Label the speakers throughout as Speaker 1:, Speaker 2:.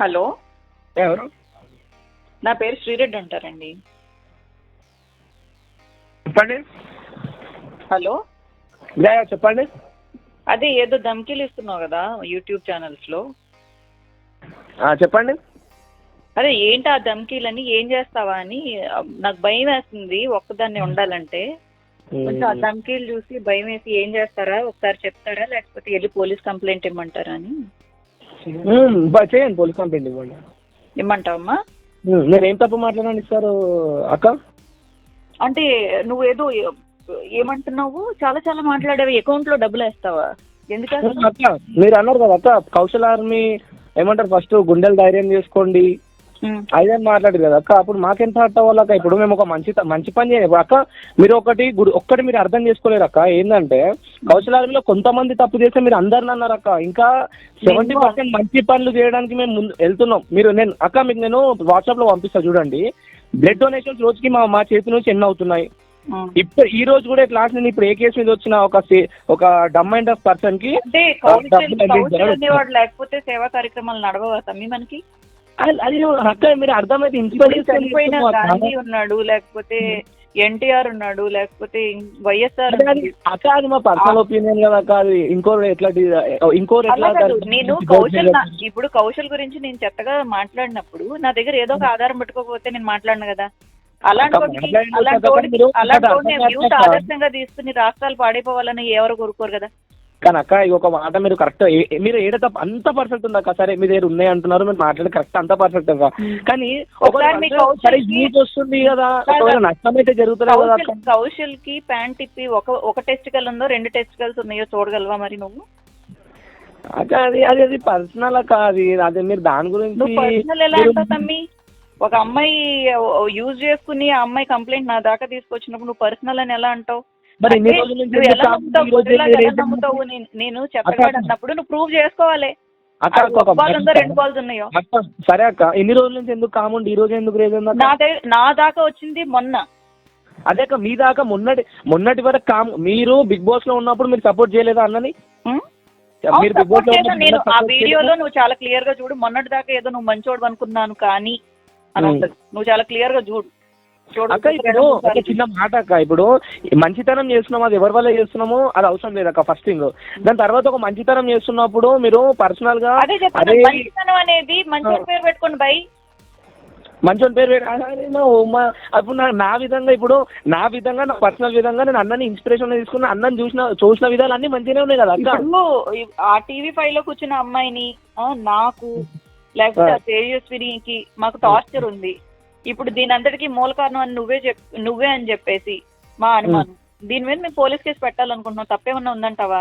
Speaker 1: Hello.
Speaker 2: ఎవరు?
Speaker 1: నా పేరు శ్రీరెడ్డి అంటారండి.
Speaker 2: చెప్పండి.
Speaker 1: హలో.
Speaker 2: చెప్పండి.
Speaker 1: అదే ఏదో ధమ్కీలు ఇస్తున్నావు కదా యూట్యూబ్ ఛానల్స్లో.
Speaker 2: చెప్పండి.
Speaker 1: అదే ఏంటి ఆ ధమ్కీలని ఏం చేస్తావా అని? నాకు భయం వేస్తుంది ఒక్కదాన్ని ఉండాలంటే. కొంచెం ఆ ధమ్కీలు చూసి భయం వేసి ఏం చేస్తారా? ఒకసారి చెప్తారా? లేకపోతే వెళ్ళి పోలీస్ కంప్లైంట్ ఇమ్మంటారా అని?
Speaker 2: చేయండి. పోలీస్ కంప్లైంట్ ఇవ్వండి.
Speaker 1: ఇమ్మంటావమ్మా?
Speaker 2: నేను ఏం తప్పు మాట్లాడండి సార్ అక్క?
Speaker 1: అంటే నువ్వు ఏదో ఏ- ఏమంటున్నావు? చాలా చాలా మాట్లాడావు అకౌంట్లో డబ్బులు వేస్తావా? ఎందుకంటే
Speaker 2: మీరు అన్నారు కదా అక్క కౌశల్ ఆర్మీ ఏమంటారు ఫస్ట్ గుండెలు ధైర్యం చేసుకోండి. అదే మాట్లాడారు కదా. అక్క అప్పుడు మాకెంత హర్ట్ అవ్వాలి అక్క? ఇప్పుడు మేము ఒక మంచి మంచి పని చేయాలి అక్క మీరు ఒకటి గుడి ఒక్కటి మీరు అర్థం చేసుకోలేరు అక్క. ఏంటంటే కౌశల్ ఆర్మీలో కొంతమంది తప్పు చేస్తే మీరు అందరిని అన్నారు అక్క. ఇంకా సెవెంటీ పర్సెంట్ మంచి పనులు చేయడానికి మేము ముందు వెళ్తున్నాం. మీరు నేను అక్క మీకు నేను వాట్సాప్లో పంపిస్తా చూడండి. బ్లడ్ డొనేషన్స్ రోజుకి మా మా చేతి నుంచి ఎన్ని అవుతున్నాయి. ఇప్పుడు ఈ రోజు కూడా క్లాస్ నేను ఇప్పుడు ఏ కేసు మీద వచ్చిన ఒక ఒక డమ్ అండ్ ఆఫ్
Speaker 1: పర్సన్కి లేకపోతే సేవా కార్యక్రమాలు నడవవా తమ్మి మనకి?
Speaker 2: అది- అక్క మీరు అర్థమైతే
Speaker 1: గాంధీ ఉన్నాడు లేకపోతే ఎన్టీఆర్ ఉన్నాడు లేకపోతే వైఎస్ఆర్
Speaker 2: అక్క అది మా పర్సనల్ ఒపీనియన్ కదా అక్క అది ఇంకోరు ఎట్లా
Speaker 1: కాదు నేను కౌశల్ ఇప్పుడు కౌశల్ గురించి నేను చెత్తగా మాట్లాడినప్పుడు నా దగ్గర ఏదో ఒక ఆధారం పెట్టుకోకపోతే నేను మాట్లాడను కదా. అలాంటి అలాంటి అలాంటి. ఆదర్శంగా తీసుకుని రాష్ట్రాలు పాడైపోవాలని ఎవరు కోరుకోరు కదా.
Speaker 2: కానీ అక్క ఈ ఒక మాట మీరు కరెక్ట్ మీరు ఏడ తప్ప అంత పర్ఫెక్ట్ ఉంది అక్క సరే మీ దగ్గర ఉన్నాయి అంటున్నారు మీరు మాట్లాడే కరెక్ట్ అంత పర్ఫెక్ట్ అక్క. కానీ సరే యూజ్ వస్తుంది కదా ఒకవేళ నష్టం అయితే జరుగుతుంది కదా
Speaker 1: కౌశల్కి ప్యాంట్ ఇప్పి ఒక ఒక టెస్టికల్ ఉందో రెండు టెస్టికల్స్ ఉన్నాయో చూడగలవా మరి నువ్వు?
Speaker 2: అక్క అది అది అది పర్సనల్ అక్క అది అదే మీరు దాని గురించి
Speaker 1: పర్సనల్ ఎలా అంటావు తమ్మి? ఒక అమ్మాయి యూజ్ చేసుకుని ఆ అమ్మాయి కంప్లైంట్ నా దాకా తీసుకొచ్చినప్పుడు నువ్వు పర్సనల్ అని ఎలా అంటావు?
Speaker 2: మరి రోజుల నుంచి
Speaker 1: నేను-. అన్నప్పుడు నువ్వు ప్రూవ్ చేసుకోవాలి.
Speaker 2: అక్క
Speaker 1: రెండు బాల్స్ ఉన్నాయో?
Speaker 2: సరే అక్క ఇన్ని రోజుల నుంచి ఎందుకు కాముండి ఈ రోజు ఎందుకు రేజ్
Speaker 1: నా దాకా వచ్చింది మొన్న.
Speaker 2: అదే అక్క మీ దాకా మొన్నటి మొన్నటి వరకు కామ్. మీరు బిగ్ బాస్లో ఉన్నప్పుడు మీరు సపోర్ట్ చేయలేదా అన్నని?
Speaker 1: ఉం?
Speaker 2: మీరు బిగ్ బాస్లో
Speaker 1: నేను ఆ వీడియోలో? నువ్వు చాలా క్లియర్గా చూడు. మొన్నటి దాకా ఏదో నువ్వు మంచోడు అనుకున్నాను కానీ నువ్వు చాలా క్లియర్గా చూడు.
Speaker 2: అక్క ఇప్పుడు ఒక చిన్న మాట అక్క ఇప్పుడు మంచితనం చేస్తున్నాము అది ఎవరి వల్ల చేస్తున్నామో అది అవసరం లేదు అక్క ఫస్ట్ థింగ్ దాని తర్వాత ఒక మంచితనం చేస్తున్నప్పుడు మీరు పర్సనల్గా
Speaker 1: మంచితనం అనేది మంచి పేరు పెట్టుకోండి బై.
Speaker 2: పేరు అప్పుడు నా నా విధంగా ఇప్పుడు నా విధంగా నా పర్సనల్ విధంగా నేను అన్నని ఇన్స్పిరేషన్ తీసుకున్న అన్నని చూసిన చూసిన విధాలు అన్ని మంచిగానే ఉన్నాయి కదా అక్క?
Speaker 1: ఆ టీవీ ఫైవ్లో కూర్చున్న అమ్మాయిని నాకు లేకపోతే ఆ. తేజస్వినికి మాకు టార్చర్ ఉంది. ఇప్పుడు దీని అంతటికి మూల కారణం అని నువ్వే చెప్ నువ్వే అని చెప్పేసి మా అనుమానం దీని మీద మేము పోలీస్ కేసు పెట్టాలనుకుంటున్నాం తప్పేమన్నా ఉందంటావా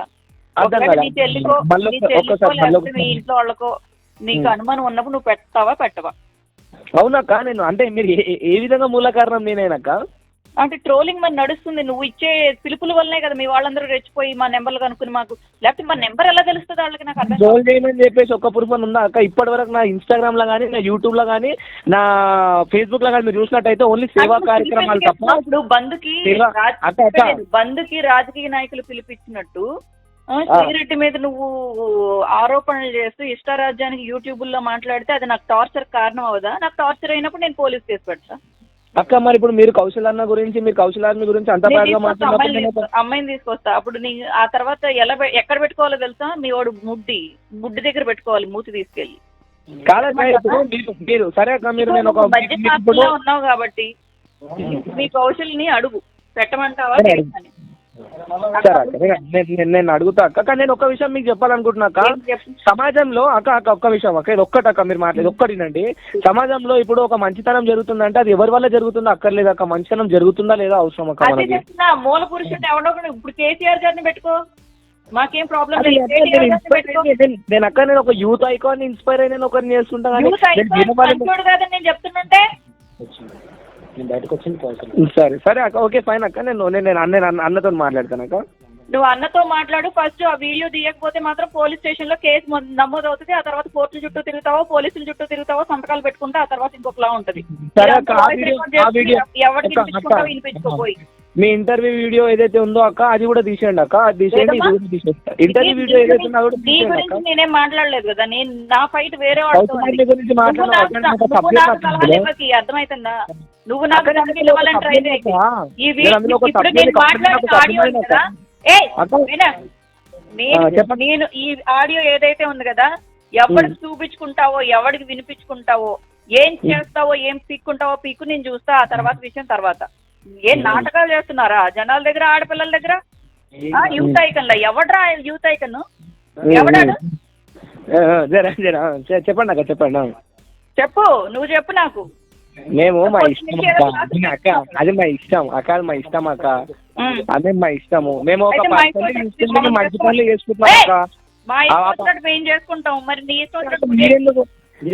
Speaker 1: ఒకవేళ. నీ చెల్లికో నీ చెల్లికో లేకపోతే మీ. ఇంట్లో వాళ్ళకో నీకు. అనుమానం ఉన్నప్పుడు నువ్వు పెడతావా పెట్టవా
Speaker 2: అవునక్క నేను అంటే మీరు ఏ విధంగా మూల కారణం నేనేనక్క
Speaker 1: అంటే ట్రోలింగ్ మరి నడుస్తుంది. నువ్వు ఇచ్చే పిలుపుల వల్లనే కదా మీ వాళ్ళందరూ రెచ్చిపోయి మా నెంబర్లు కనుక్కుని మాకు లేకపోతే మా నెంబర్ ఎలా తెలుస్తుంది వాళ్ళకి? నాకు అర్థం.
Speaker 2: ట్రోల్ చేయమని చెప్పేసి ఒక్క ప్రూఫ్ అని ఉందా? అక్క ఇప్పటి వరకు నా ఇన్స్టాగ్రామ్లో కానీ నా యూట్యూబ్లో కానీ నా ఫేస్బుక్లో కానీ మీరు చూసినట్టయితే ఓన్లీ సేవా కార్యక్రమాలు తప్ప
Speaker 1: ఇప్పుడు బంధుకి
Speaker 2: సేవ-
Speaker 1: రాజ్-
Speaker 2: అక్క, అక్క.
Speaker 1: లేదు, బంధుకి రాజకీయ నాయకులు పిలిపించినట్టు ఆ, శ్రీరెడ్డి మీద నువ్వు ఆరోపణలు చేస్తూ ఇష్టారాజ్యానికి యూట్యూబ్లో మాట్లాడితే అది నాకు టార్చర్ కారణం అవదా? నాకు టార్చర్ అయినప్పుడు నేను పోలీస్ కేసు పెడతా.
Speaker 2: అక్క మరి ఇప్పుడు మీరు కౌశల్ అన్న గురించి మీరు కౌశల్ గురించి అంత బాగా మాట్లాడినప్పుడు
Speaker 1: అమ్మాయిని తీసుకొస్తా, అప్పుడు నీ ఆ తర్వాత ఎలా ఎక్కడ పెట్టుకోవాలో తెలుసా? మీ వాడు ముడ్డి ముడ్డి దగ్గర పెట్టుకోవాలి మూతి తీసుకెళ్ళి.
Speaker 2: ఇప్పుడు మీరు మీరు సరే అక్క మీరు నేను ఒక
Speaker 1: ఉన్నావు కాబట్టి మీ కౌశల్ని అడుగు. పెట్టమంటావా
Speaker 2: సరే, అక్క నేను- నేను- అడుగుతా అక్క. కానీ నేను ఒక విషయం మీకు చెప్పాలనుకుంటున్నా అక్క. సమాజంలో అక్క అక్క ఒక్క విషయం అక్క ఇది ఒక్కటి అక్క మీరు మాట్లాడేది ఒక్కటినండి సమాజంలో ఇప్పుడు ఒక మంచితనం జరుగుతుందంటే అది ఎవరి వల్ల జరుగుతుందో అక్కర్లేదు అక్క. మంచితనం జరుగుతుందా లేదా అవసరం అక్క మనకి?
Speaker 1: మూల పురుషుడు ఎవడో ఇప్పుడు కేసీఆర్ గారిని పెట్టుకో. మాకేం ప్రాబ్లం
Speaker 2: నేను అయ్యి- నేను- నేను అక్క నేను ఒక యూత్ ఐకాన్ ఇన్స్పైర్ అయిన ఒకరిని కానీ
Speaker 1: యూత్
Speaker 2: నేను
Speaker 1: ఐకాన్ నేను చెప్తుంటే
Speaker 2: సరే సరే అక్క ఓకే ఫైన్ అక్క. నేను నేను నేను అన్న అన్న- అన్నతో మాట్లాడతాను అక్క.
Speaker 1: నువ్వు అన్నతో మాట్లాడు. ఫస్ట్ ఆ వీడియో తీయకపోతే మాత్రం పోలీస్ స్టేషన్లో కేసు నమోదు అవుతుంది ఆ తర్వాత కోర్టుల చుట్టూ తిరుగుతావో పోలీసుల చుట్టూ తిరుగుతావో సంతకాలు పెట్టుకుంటే ఆ తర్వాత ఇంకొకలా ఉంటది. ఎవరికి వినిపించుకుంటావో. వినిపించుకోపోయి
Speaker 2: మీ ఇంటర్వ్యూ వీడియో ఏదైతే ఉందో అక్క అది కూడా తీసేయండి అక్క. అది తీసేయండి ఇది కూడా తీసేస్తా ఇంటర్వ్యూ వీడియో ఏదైతే ఉందో కూడా తీసేయండి
Speaker 1: నేనేం మాట్లాడలేదు కదా. నేను నా ఫైట్ వేరే.
Speaker 2: కౌశలాన్ని గురించి వచ్చింది.
Speaker 1: ఇవ్వకి, అర్థమవుతుందా నువ్వు నాకు ట్రై. ఈ
Speaker 2: నేను
Speaker 1: ఇప్పుడు మాట్లాడిన ఆడియో ఉంది? ఏ. వినా. నేను ఈ ఆడియో ఏదైతే ఉంది కదా ఎవరికి చూపించుకుంటావో ఎవరికి వినిపించుకుంటావో ఏం చేస్తావో ఏం పీక్కుంటావో పీక్కు నేను చూస్తా ఆ తర్వాత విషయం తర్వాత. ఏం నాటకాలు చేస్తున్నారా? జనాల దగ్గర ఆడపిల్లల దగ్గర? ఆ, యూత్ ఐకన్లో ఎవడ్రా యూత్ ఐకన్ ఎవడాడు?
Speaker 2: చె- చెప్పండి చెప్పండి.
Speaker 1: చెప్పు నువ్వు చెప్పు నాకు.
Speaker 2: మేము మా ఇష్టం అక్క. అక్క. అది మా ఇష్టం. అక్క అది మా ఇష్టం అక్క. అదే మా ఇష్టము. మేము ఒక మంచి పనులు చేసుకుంటున్నాం! అక్క.
Speaker 1: మా ఇష్టం వచ్చినట్టు మేము చేసుకుంటాం? మరి నీ ఇష్టం వచ్చినట్టు నువ్వు
Speaker 2: మీరెందుకు?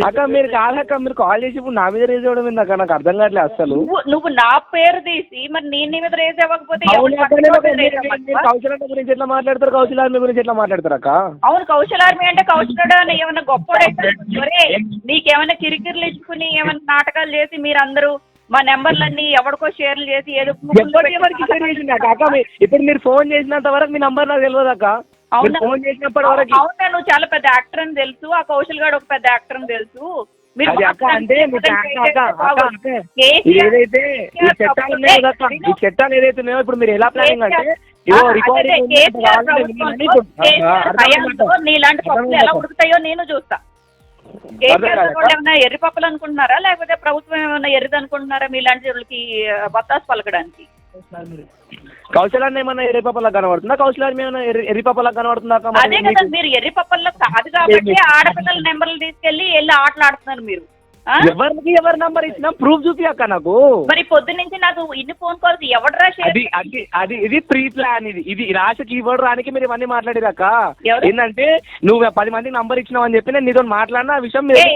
Speaker 2: అక్క మీరు కాదక్క మీరు కాల్ చేసి ఇప్పుడు నా మీద రేజ్ అవ్వడం ఏంది అక్క? నాకు అర్థం కావట్లేదు అసలు
Speaker 1: నువ్వు నువ్వు నా పేరు తీసి మరి నేను నీ మీద రేజ్ ఇవ్వకపోతే ఎవరి
Speaker 2: అవును అక్క,
Speaker 1: పక్కన
Speaker 2: నేను
Speaker 1: మీద
Speaker 2: ఒక-
Speaker 1: raise
Speaker 2: మీరు- మీరు
Speaker 1: ఇవ్వమంటావా?
Speaker 2: కౌశల్ గురించి ఎట్లా మాట్లాడతారు? కౌశల్ ఆర్మీ గురించి ఎట్లా మాట్లాడతారు అక్క?
Speaker 1: అవును కౌశల్ ఆర్మీ అంటే కౌశలుడు అని ఏమైనా గొప్పవాడైతే నీకేమైనా కిరికిర్లు ఇచ్చుకుని ఏమైనా నాటకాలు చేసి మీరందరూ మా నెంబర్లన్నీ ఎవరికో షేర్లు చేసి ఏదో
Speaker 2: ఇప్పుడు మీరు ఫోన్ చేసినంత వరకు మీ నంబర్ నాకు తెలియదు అక్క.
Speaker 1: అవునా?
Speaker 2: ఫోన్ చేసినప్పటి వరకు
Speaker 1: అవునా నువ్వు చాలా పెద్ద యాక్టర్ అని తెలుసు ఆ కౌశల్ గాడు ఒక పెద్ద యాక్టర్ అని తెలుసు మీరు
Speaker 2: అది అక్క అంటే మీ
Speaker 1: మాట్లాడితే
Speaker 2: అక్క అక్క అక్క
Speaker 1: బాగోదు.
Speaker 2: అక్క ఇది
Speaker 1: కేసీఆర్
Speaker 2: ఏదైతే ఈ చట్టాలు ఉన్నాయి కదా అక్క, ఈ చట్టాలు ఏదైతే ఉన్నాయో ఇప్పుడు మీరు ఎలా ప్లానింగ్ అంటే రికార్డింగ్.
Speaker 1: నీలాంటి పప్పులు ఎలా ఉడుకుతాయో నేను చూస్తా కేసీఆర్
Speaker 2: కాదు.
Speaker 1: వాళ్ళు ఏమైనా ఎర్రి పప్పులు అనుకుంటున్నారా లేకపోతే ప్రభుత్వం ఏమైనా ఎర్రిది అనుకుంటున్నారా మీలాంటి వాళ్ళకి బత్తాసు పలకడానికి
Speaker 2: కౌశలాన్ని ఏమన్నా ఎర్రిపప్పలా కనబడుతుందా కౌశలాన్ని ఏమైనా ఎర్రి ఎర్రిపప్పలా కనబడుతుందా? మరి
Speaker 1: అదే కదా మీరు ఎర్రి పప్పల్లో కాదు కాబట్టి ఆడపిల్లల నెంబర్లు తీసుకెళ్ళి వెళ్ళి ఆటలాడుతున్నారు మీరు ఆ?
Speaker 2: ఎవరికి ఎవరి నంబర్ ఇచ్చినా ప్రూఫ్ చూపి అక్క నాకు.
Speaker 1: మరి పొద్దు నుంచి నాకు ఇన్ని ఫోన్ కాల్స్ ఎవడరా షేర్
Speaker 2: అది అది అది ఇది ప్రీ ప్లాన్ ఇది. ఇది రాసి కీబోర్డ్ రానికి మీరు ఇవన్నీ మాట్లాడిరక్క
Speaker 1: ఎవరు?
Speaker 2: ఏంటంటే నువ్వు పది మందికి నంబర్ ఇచ్చినావు అని చెప్పి నేను నీతో మాట్లాడిన ఆ విషయం మీరు
Speaker 1: ఏయ్,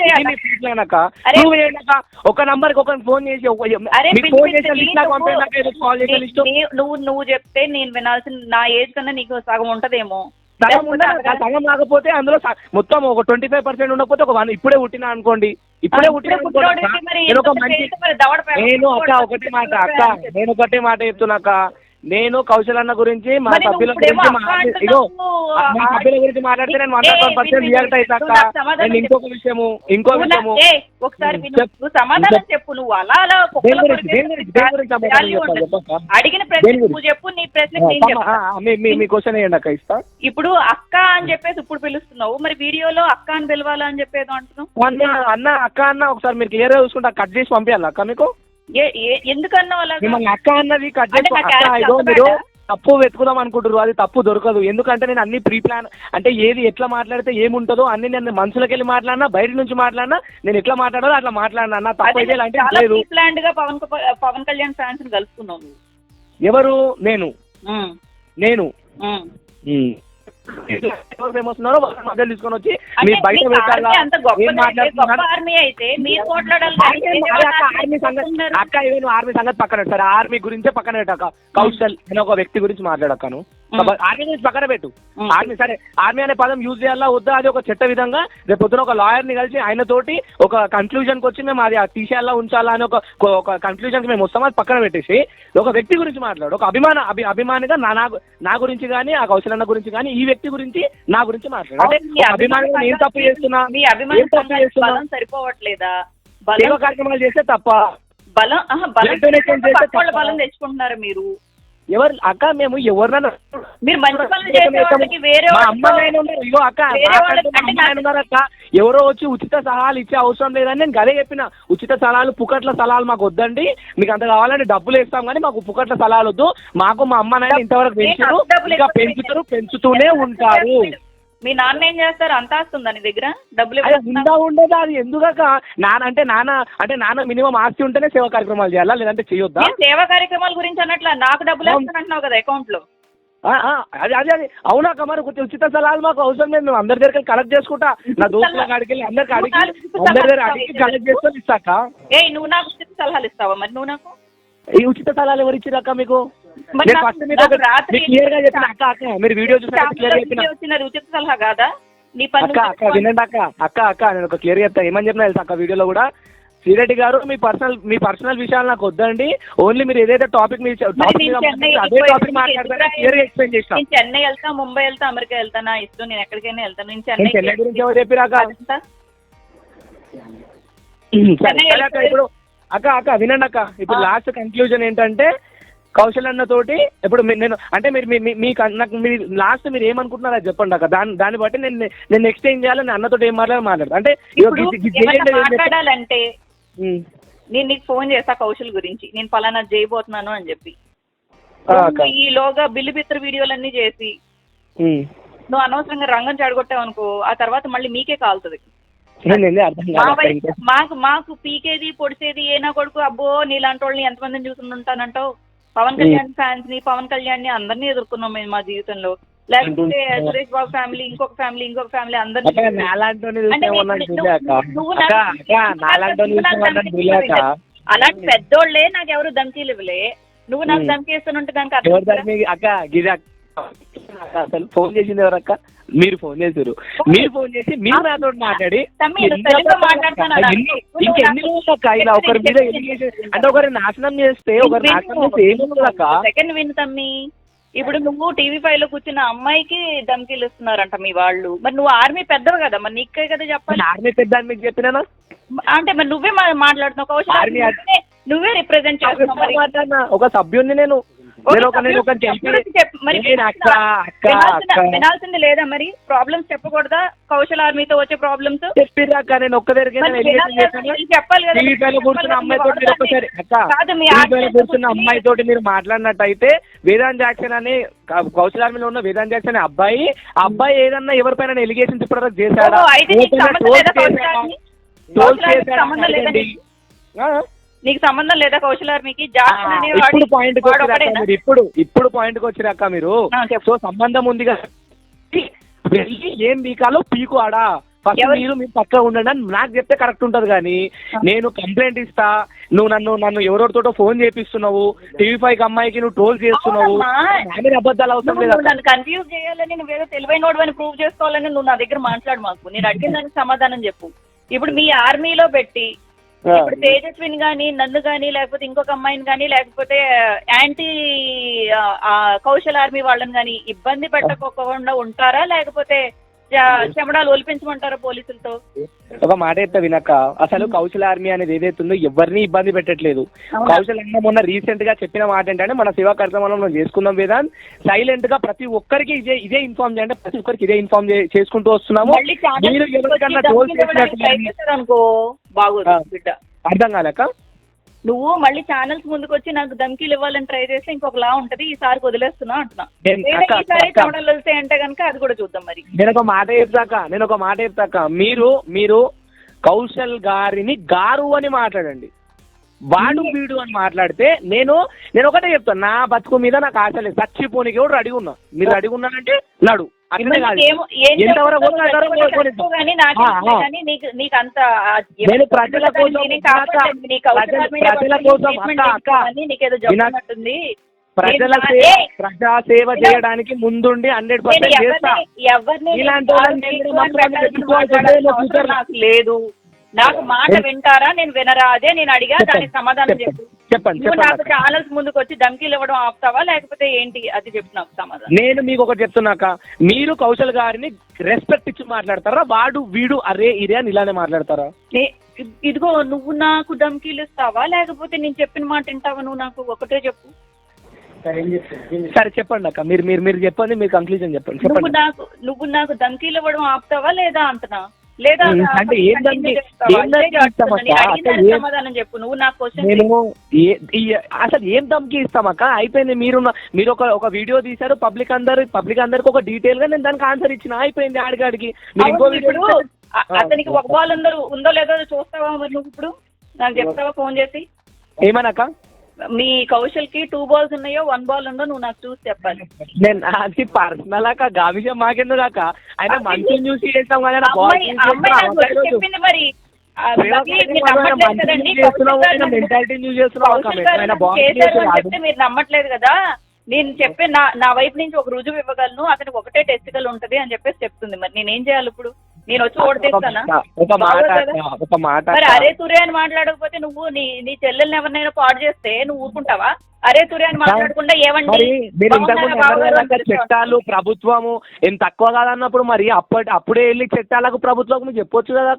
Speaker 1: చేయాలా?
Speaker 2: ఇది ప్రీ ప్లాన్ అక్క.
Speaker 1: అరే,
Speaker 2: నువ్వు ఏంటక్క ఒక నంబర్కి ఒక ఫోన్ చేసి ఒక-
Speaker 1: అరే
Speaker 2: మీకు ఫోన్ చేసిన లిస్ట్ నాకు కాల్ చేసిన లిస్ట్
Speaker 1: నీ- నువ్వు నువ్వు చెప్తే నేను వినాల్సిన నా ఏజ్ కన్నా నీకు సగం ఉంటదేమో.
Speaker 2: సగం ఉండదు సగం కాకపోతే అందులో స- మొత్తం ఒక ట్వంటీ ఫైవ్ పర్సెంట్ ఉండకపోతే ఒక వన్ ఇప్పుడే పుట్టినా అనుకోండి. ఇప్పుడే పుట్టినా అక్క. నేను ఒక మంచి. నేను అక్క ఒకటే మాట అక్క నేను ఒకటే మాట చెప్తున్నాక నేను కౌశల్ అన్న గురించి మా
Speaker 1: మరి నువ్వు
Speaker 2: సభ్యుల
Speaker 1: ఇప్పుడేమో
Speaker 2: గురించి
Speaker 1: అక్క
Speaker 2: మా-
Speaker 1: అంటున్నావు,
Speaker 2: ఇగో
Speaker 1: ఆ,
Speaker 2: మా సభ్యుల గురించి మాట్లాడితే నేను
Speaker 1: ఏ,
Speaker 2: పర్సెంట్
Speaker 1: విను,
Speaker 2: రియాక్ట్
Speaker 1: విను, నాకు సమాధానం
Speaker 2: నేను ఇంకొక విషయము ఇంకో
Speaker 1: నువ్వు నా-
Speaker 2: విషయము
Speaker 1: ఏ, ఒకసారి విను.
Speaker 2: చెప్.
Speaker 1: నువ్వు సమాధానం
Speaker 2: చెప్.
Speaker 1: చెప్పు నువ్వు అలా అలా కుక్కల
Speaker 2: దేని గురించి
Speaker 1: కొరికే
Speaker 2: దేని గురించి దేని గురించి సమాధానం
Speaker 1: value
Speaker 2: చెప్పాలి
Speaker 1: ఉండదు.
Speaker 2: చెప్పక్క
Speaker 1: అడిగిన ప్రశ్న
Speaker 2: దేని గురించి?
Speaker 1: నువ్వు చెప్పు నీ ప్రశ్నకి నేను
Speaker 2: ఆ,
Speaker 1: చెప్తా
Speaker 2: ఆ, మీ మీ- మీ క్వశ్చన్ వేయండి అక్క ఇస్తా
Speaker 1: ఇప్పుడు అక్క అని చెప్పేసి ఇప్పుడు పిలుస్తున్నావు మరి వీడియోలో అక్క అని పిలవాలా అని చెప్పేది అంటున్నావు
Speaker 2: అన్న అన్న అక్క అన్న ఒకసారి మీరు క్లియర్గా చూసుకుంటా కట్ చేసి పంపించాలి అక్క మీకు మిమ్మల్ని అక్క అన్నది కట్
Speaker 1: అంటే
Speaker 2: అక్క మీరు? తప్పు వెతుకుదాం అనుకుంటారు అది తప్పు దొరకదు. ఎందుకంటే నేను అన్ని ప్రీ ప్లాన్ అంటే ఏది ఎట్లా మాట్లాడితే ఏముంటుందో అన్ని నేను మనసులోకి వెళ్ళి మాట్లాడినా బయట నుంచి మాట్లాడినా నేను ఎట్లా మాట్లాడాలో అట్లా మాట్లాడినా. నా తప్పు అయితే లేదు.
Speaker 1: ప్లాండ్గా పవన్ పవన్ కళ్యాణ్ ఫ్యాన్స్ని కలుపుకున్నావు నువ్వు.
Speaker 2: ఎవరు? నేను. నేను. ఎవరు ఫేమస్ ఉన్నారో వాళ్ళ మధ్యలో తీసుకొని వచ్చి మీరు బయట అక్క, ఆర్మీ సంగతి ఇవే ఆర్మీ పక్కన పెట్టారు ఆర్మీ గురించే పక్కన పెట్టాక కౌశల్ అనే ఒక వ్యక్తి గురించి మాట్లాడక్కను
Speaker 1: మ్.
Speaker 2: ఆర్మీ గురించి పక్కన పెట్టు. ఆర్మీ సరే ఆర్మీ అనే పదం యూజ్ చేయాలా వద్దా? అది ఒక చట్ట విధంగా రేపు పొద్దున ఒక లాయర్ని కలిసి ఆయన తోటి ఒక కన్క్లూజన్కి వచ్చి మేము అది తీసేయాలా ఉంచాలా అని ఒక ఒక కన్క్లూజన్కి మేము వస్తాం అది పక్కన పెట్టేసి ఒక వ్యక్తి గురించి మాట్లాడు. ఒక అభిమాన అభి అభిమానిగా నా నా గురించి కానీ ఆ కౌశలన్న గురించి కానీ ఈ వ్యక్తి గురించి నా గురించి మాట్లాడు. అంటే అభిమానిగా నేను తప్పు చేస్తున్నా? చేస్తున్నా?
Speaker 1: సరిపోవట్లేదా?
Speaker 2: కార్యక్రమాలు చేస్తే తప్ప.
Speaker 1: బలం బలం. బలం తెచ్చుకుంటున్నారు మీరు.
Speaker 2: ఎవరు అక్క మేము ఎవరినైనా
Speaker 1: మీరు మంచి పనులు చేసే వాళ్ళకి వేరే
Speaker 2: మా
Speaker 1: వాళ్ళతో-
Speaker 2: అమ్మ నాయన ఉన్నారు ఇగో అక్క
Speaker 1: వేరే వాళ్ళకి అంటే
Speaker 2: ఉన్నారు అక్క. ఎవరో వచ్చి ఉచిత సలహాలు ఇచ్చే అవసరం లేదని నేను గదే చెప్పిన. ఉచిత సలహాలు పుకట్ల సలహాలు మాకు వద్దండి. మీకు అంత కావాలంటే డబ్బులు ఇస్తాం కానీ మాకు పుకట్ల సలహాలు వద్దు. మాకు మా అమ్మ నాయన ఇంతవరకు పెంచారు.
Speaker 1: డబ్బులు
Speaker 2: ఇంకా పెంచుతారు పెంచుతూనే ఉంటారు.
Speaker 1: మీ నాన్న ఏం చేస్తారు? అంత ఆస్తుందా నీ దగ్గర? డబ్బులు?
Speaker 2: ఉందా ఉండదా? అది ఎందుకక్క? నాన్న అంటే నాన్న అంటే నాన్న మినిమం ఆస్తి ఉంటేనే సేవా కార్యక్రమాలు చేయాలా? లేదంటే చేయొద్దా?
Speaker 1: సేవా కార్యక్రమాల గురించి అన్నట్ల నాకు డబ్బులు. వేస్తానంటున్నావు కదా
Speaker 2: అకౌంట్లో. అదే అదే అదే. అవునా మరి కొంచెం ఉచిత సలహాలు మాకు అవసరం లేదు. మేము అందరి దగ్గర కలెక్ట్ చేసుకుంటా. నా దోస్తుల కాడికి వెళ్ళి అందరికి అడిగి అందరి దగ్గర అడిగి కలెక్ట్ చేసుకొని ఇస్తాక
Speaker 1: ఏ నువ్వు నాకు ఉచిత సలహాలు ఇస్తావా మరి? నువ్వు నాకు?
Speaker 2: ఈ ఉచిత సలహాలు ఎవరు ఇచ్చిరక్క మీకు? నేను ఫస్ట్ మీకు మీకు క్లియర్గా చెప్పిన అక్క అక్క మీరు వీడియో చూసిన క్లియర్గా చెప్పిన
Speaker 1: ఫ్యామిలీలో వచ్చినది ఉచిత సలహా కాదా నీ
Speaker 2: అక్క అక్క వినండి అక్క అక్క అక్క నేను ఒక క్లియర్ చెప్తా. ఏమని చెప్పిన తెలుసా అక్క వీడియోలో కూడా? శ్రీరెడ్డి గారు మీ పర్సనల్ మీ పర్సనల్ విషయాలు నాకు వద్దండి. ఓన్లీ మీరు ఏదైతే టాపిక్ మీ టాపిక్
Speaker 1: నేను చెన్నై
Speaker 2: అదే టాపిక్ మాట్లాడతారా ఎక్స్ప్లెయిన్ చేసిన.
Speaker 1: నేను చెన్నై వెళ్తా ముంబై వెళ్తా అమెరికా వెళ్తా నా ఇష్టం నేను ఎక్కడికైనా వెళ్తాను నేను
Speaker 2: నేను చెన్నై గురించి ఎవరు చెప్పిరాక ఇప్పుడు అక్క అక్క వినండి అక్క. ఇప్పుడు. లాస్ట్ కన్క్లూజన్ ఏంటంటే కౌశల్ అన్న తోటి ఇప్పుడు నేను అంటే మీరు మీకు నాకు మీరు లాస్ట్ మీరు ఏమనుకుంటున్నారో చెప్పండి అక్క దాన్ని దాన్ని బట్టి నేను నేను నెక్స్ట్ ఏం చేయాలి నేను అన్నతో ఏం మాట్లాడాలి మాట్లాడదు అంటే.
Speaker 1: మాట్లాడాలంటే. నేను నీకు ఫోన్ చేస్తా కౌశల్ గురించి నేను పలానా చేయబోతున్నాను అని చెప్పి ఈలోగా బిల్లు బిత్ర వీడియోలన్నీ చేసి. నువ్వు అనవసరంగా రంగం చెడగొట్టావు అనుకో ఆ తర్వాత మళ్ళీ మీకే కాలుతుంది. మాకు మాకు పీకేది పొడిచేది ఏనా కొడుకు అబ్బో నీలాంటి వాళ్ళని ఎంతమందిని చూస్తుంటానంటావు పవన్ కళ్యాణ్ ఫ్యాన్స్ని పవన్ కళ్యాణ్ని అందరినీ ఎదుర్కొన్నాం మేము మా జీవితంలో. లేకపోతే సురేష్ బాబు ఫ్యామిలీ ఇంకొక ఫ్యామిలీ ఇంకొక ఫ్యామిలీ అందరినీ. అలాంటి పెద్దోళ్ళే నాకు ఎవరు ధమ్కీలు ఇవ్వలే. నువ్వు నాకు. ధమ్కీ ఇస్తానంటే దానికి
Speaker 2: అక్క, అసలు ఫోన్ చేసింది ఎవరక్క మీరు ఫోన్ చేశారు. మీరు ఫోన్ చేసి మీరు నాతో మాట్లాడి.
Speaker 1: తమ్మి, నువ్వు
Speaker 2: ఎంత
Speaker 1: తెలుగులో
Speaker 2: అక్క,
Speaker 1: మాట్లాడుతాను
Speaker 2: అక్క,
Speaker 1: అలా.
Speaker 2: ఎన్ని-
Speaker 1: నువ్వు
Speaker 2: ఇంకా
Speaker 1: నాకు-
Speaker 2: ఎన్ని రోజులు అక్క ఇలా ఒకరి మీద అంటే ఒకరి నాశనం చేస్తే ఒకరి నాశనం చేస్తే
Speaker 1: సెకండ్ విన్ తమ్మి. ఇప్పుడు నువ్వు టీవీ ఫైవ్లో కూర్చున్న అమ్మాయికి ధమ్కీలు ఇస్తున్నారంట మీ వాళ్ళు. మరి నువ్వు ఆర్మీ పెద్దవి కదా మరి నీకే కదా చెప్పాలి.
Speaker 2: ఆర్మీ పెద్ద అని మీకు చెప్పినానా?
Speaker 1: అంటే మరి నువ్వే మాట్లాడుతున్నావు. నువ్వే- రిప్రజెంట్ చేస్తున్నావు
Speaker 2: ఒక సభ్యుడిని నేను నేను ఒక ఒక
Speaker 1: వినాల్సింది లేదా మరి? ప్రాబ్లమ్స్ చెప్పకూడదా? కౌశల్ ఆర్మీతో వచ్చే ప్రాబ్లమ్స్
Speaker 2: చెప్పిర్రు అక్క నేను ఒక్క దగ్గరికి ఎలిగేషన్ చేశాను
Speaker 1: చెప్పాలి కదా
Speaker 2: టీవీ పైన కూర్చున్న అమ్మాయి తోటి మీరు ఒక్కసారి అక్క
Speaker 1: కాదు మీ
Speaker 2: టీవీ పైన
Speaker 1: ఆర్మీ
Speaker 2: కూర్చున్న అమ్మాయి తోటి మీరు మాట్లాడినట్టయితే వేదాంత్ జాక్సన్ అని కౌశల్ ఆర్మీలో ఉన్న వేదాంత్ జాక్సన్ అనే అబ్బాయి ఆ అబ్బాయి ఏదన్నా ఎవరిపైన ఎలిగేషన్స్ ఇప్పటివరకు చేశాడా?
Speaker 1: అయితే
Speaker 2: చేశాడా?
Speaker 1: నీకు సంబంధం లేదా కౌశల్ ఆర్మీకి
Speaker 2: ఆ,
Speaker 1: జాక్సన్
Speaker 2: ఇప్పుడు పాయింట్ ఇప్పుడు ఇప్పుడు పాయింట్కి వచ్చిరాక మీరు. సో సంబంధం ఉంది కదా. వెళ్ళి ఏం పీకాలో పీకు ఆడా. ఫస్ట్ మీరు మీరు పక్క ఉండండి అని నాకు చెప్తే కరెక్ట్ ఉంటది కానీ నేను కంప్లైంట్ ఇస్తా. నువ్వు నన్ను నన్ను ఎవరెవరితోటో ఫోన్ చేపిస్తున్నావు. టీవీ ఫైవ్ అమ్మాయికి నువ్వు ట్రోల్ చేస్తున్నావు. అబద్ధాలు అవసరం
Speaker 1: నువ్వు
Speaker 2: లేదు
Speaker 1: నువ్వు నన్ను కన్ఫ్యూజ్ చేయాలని నువ్వేదో తెలివైన అని ప్రూవ్ చేసుకోవాలని నువ్వు నా దగ్గర మాట్లాడు మాకు. నేను అడిగిన దానికి సమాధానం చెప్పు. ఇప్పుడు మీ ఆర్మీలో పెట్టి ఇప్పుడు తేజస్విని గాని నన్ను గాని లేకపోతే ఇంకొక అమ్మాయిని గాని లేకపోతే యాంటీ కౌశల్ ఆర్మీ వాళ్ళని గాని ఇబ్బంది పెట్టకోకుండా ఉంటారా? లేకపోతే చెమడాలు ఒలిపించమంటారా పోలీసులతో?
Speaker 2: ఒక మాట చెప్తా వినక్క. అసలు కౌశల్ ఆర్మీ అనేది ఏదైతే ఉందో ఎవరిని ఇబ్బంది పెట్టట్లేదు? కౌశల్ అన్న మొన్న రీసెంట్గా చెప్పిన మాట ఏంటంటే మన సేవా కార్యక్రమంలో మనం చేసుకుందాం వేదాంత్ సైలెంట్గా ప్రతి ఒక్కరికి ఇదే ఇదే ఇన్ఫార్మ్ చేయండి. ప్రతి ఒక్కరికి ఇదే ఇన్ఫార్మ్ చేసుకుంటూ వస్తున్నాము. మీరు ఎవరికన్నా
Speaker 1: బాగోదు. బిడ్డ.
Speaker 2: అర్థం కాలేక?
Speaker 1: నువ్వు మళ్ళీ ఛానల్స్ ముందుకు వచ్చి నాకు ధమ్కీలు ఇవ్వాలని ట్రై చేస్తే ఇంకొకలా ఉంటది ఈసారి వదిలేస్తున్నా అంటున్నా. ఈసారి అంటే కనుక అది కూడా చూద్దాం మరి.
Speaker 2: నేను ఒక మాట చెప్తాక నేను ఒక మాట చెప్తాక మీరు మీరు కౌశల్ గారిని గారు అని మాట్లాడండి. వాడు వీడు అని మాట్లాడితే నేను నేను ఒకటే చెప్తాను నా బతుకు మీద నాకు ఆశ లేదు. చచ్చిపోనికి కూడా రెడీ ఉన్నా? మీరు రెడీ ఉన్నానంటే నడు. నేను ప్రజల కోసం ప్రజల- కోసం ప్రజల ప్రజా సేవ చేయడానికి ముందుండి హండ్రెడ్ పర్సెంట్ చేస్తా. ఇలాంటి
Speaker 1: లేదు. నాకు మాట వింటారా? నేను వినరా? అదే నేను అడిగా దానికి సమాధానం
Speaker 2: చెప్పండి,
Speaker 1: చెప్పు.
Speaker 2: చెప్పండి
Speaker 1: నువ్వు నాకు ఛానల్స్ ముందుకు వచ్చి ధమ్కీలు ఇవ్వడం ఆపుతావా? లేకపోతే ఏంటి? అది చెప్పు నాకు సమాధానం.
Speaker 2: నేను మీకు ఒకటి చెప్తున్నాక మీరు కౌశల్ గారిని రెస్పెక్ట్ ఇచ్చి మాట్లాడతారా? వాడు వీడు అరే ఇరే అని ఇలానే మాట్లాడతారా?
Speaker 1: నే- ఇదిగో నువ్వు నాకు ధమ్కీలు ఇస్తావా? లేకపోతే నేను చెప్పిన మాట వింటావా? నువ్వు నాకు ఒకటే చెప్పు.
Speaker 2: సరే చెప్పండి అక్క. మీరు మీరు మీరు చెప్పండి మీరు కంక్లూజన్ చెప్పండి.
Speaker 1: నువ్వు నాకు నువ్వు నాకు ధమ్కీలు ఇవ్వడం ఆపుతావా లేదా అంటున్నా? లేదా
Speaker 2: అంటే
Speaker 1: సమాధానం చెప్పు. నువ్వు నా క్వశ్చన్
Speaker 2: నేను ఏ- ఈ- అసలు ఏం దమ్కి ఇస్తామక్క అయిపోయింది మీరు మీరు ఒక ఒక వీడియో తీశారు పబ్లిక్ అందరు పబ్లిక్ అందరికి ఒక డీటెయిల్గా నేను దానికి ఆన్సర్ ఇచ్చిన. అయిపోయింది ఆడిగాడికి. మీరు ఇంకో వీడియో.
Speaker 1: అతనికి ఒక బాల్ ఉందో ఉందో లేదో చూస్తావా మరి నువ్వు ఇప్పుడు? నాకు చెప్తావా ఫోన్ చేసి?
Speaker 2: ఏమనక్క
Speaker 1: మీ కౌశల్కి టూ బాల్స్ ఉన్నాయో వన్ బాల్ ఉందో నువ్వు నాకు చూసి చెప్పాలి
Speaker 2: నేను అది పర్సనల్ అక్క గా విషయం మాకెందుకు అక్క ఆయన మంచిని చూసి చేస్తాం
Speaker 1: అమ్మాయి అమ్మాయి. నాకు వచ్చి
Speaker 2: లేదు.
Speaker 1: చెప్పింది మరి ఆ, మీరు నమ్మట్లేదు
Speaker 2: మంచిని
Speaker 1: కదండి
Speaker 2: చూసి చేస్తున్నాం,
Speaker 1: కౌశల్
Speaker 2: ఆయన
Speaker 1: గారు
Speaker 2: mentality ని చూసి చేస్తున్నాం అక్క.
Speaker 1: కౌశల్ గారు
Speaker 2: ఆయన
Speaker 1: నన్ను
Speaker 2: boss ని
Speaker 1: చేశారు
Speaker 2: చేసి
Speaker 1: అని
Speaker 2: కాదు.
Speaker 1: చెప్తే మీరు నమ్మట్లేదు కదా నేను చెప్పే నా నా వైపు నుంచి ఒక రుజువు ఇవ్వగలను అతనికి ఒకటే టెస్టికల్ ఉంటది అని చెప్పేసి చెప్తుంది మరి నేనేం చేయాలి ఇప్పుడు నేను వచ్చి ఓడితేస్తానా
Speaker 2: ఒక- మాట మాట
Speaker 1: మరి. అరే తురే అని మాట్లాడకపోతే నువ్వు నీ నీ చెల్లెల్ని ఎవరినైనా పాడు చేస్తే నువ్వు ఊరుకుంటావా? అరే తురే అని మాట్లాడకుండా ఏమండి?
Speaker 2: మరి ఇంతకుముందు
Speaker 1: అని
Speaker 2: చట్టాలు ప్రభుత్వము ఏం తక్కువ కాదన్నప్పుడు మరి అప్పటి అప్పుడే వెళ్ళి చట్టాలకు ప్రభుత్వం చెప్పొచ్చు కదా